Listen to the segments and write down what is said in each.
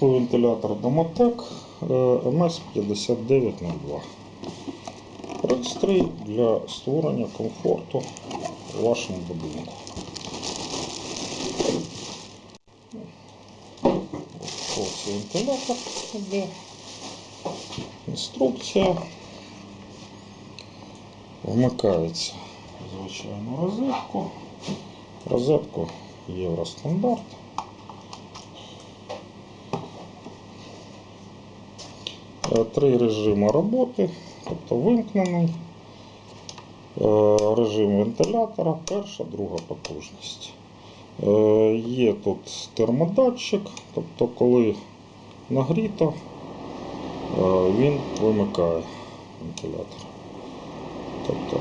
Тепловентилятор Домотек МС5902. Пристрій для створення комфорту у вашому будинку. Ось вентилятор іде. Інструкція. Вмикається звичайну розетку. Розетку Євростандарт. Три режими роботи, тобто вимкнений, е, режим вентилятора, перша, друга потужність. Е, Є тут термодатчик, тобто коли нагріто, е, він вимикає вентилятор. Тобто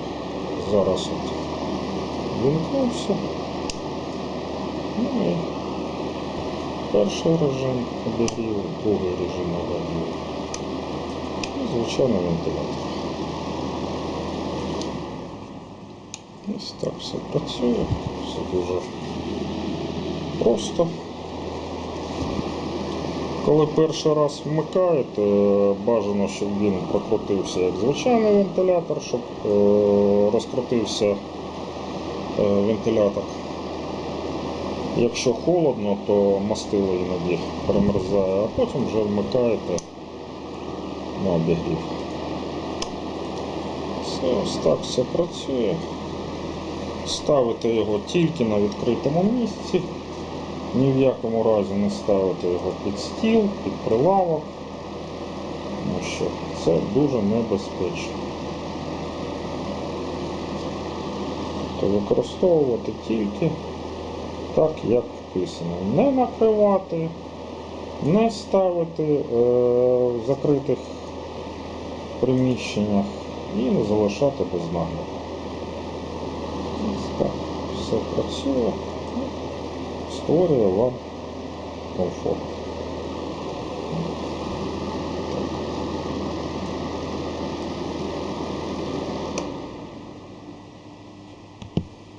зараз от вимкнувся. Ну і перший режим обігріву, другий режим обігріву. І звичайно вентилятор. Ось так все працює, все дуже просто. Коли перший раз вмикаєте, бажано, щоб він прокрутився як звичайний вентилятор, щоб е, розкрутився е, вентилятор. Якщо холодно, то мастило іноді перемерзає, а потім вже вмикаєте на обігрів. Все, ось так все працює. Ставите його тільки на відкритому місці. Ні в якому разі не ставити його під стіл, під прилавок, тому що це дуже небезпечно. То використовувати тільки так, як вписано. Не накривати, не ставити е, закритих приміщеннях і не залишати без нагляду. Все працює створює вам комфорт.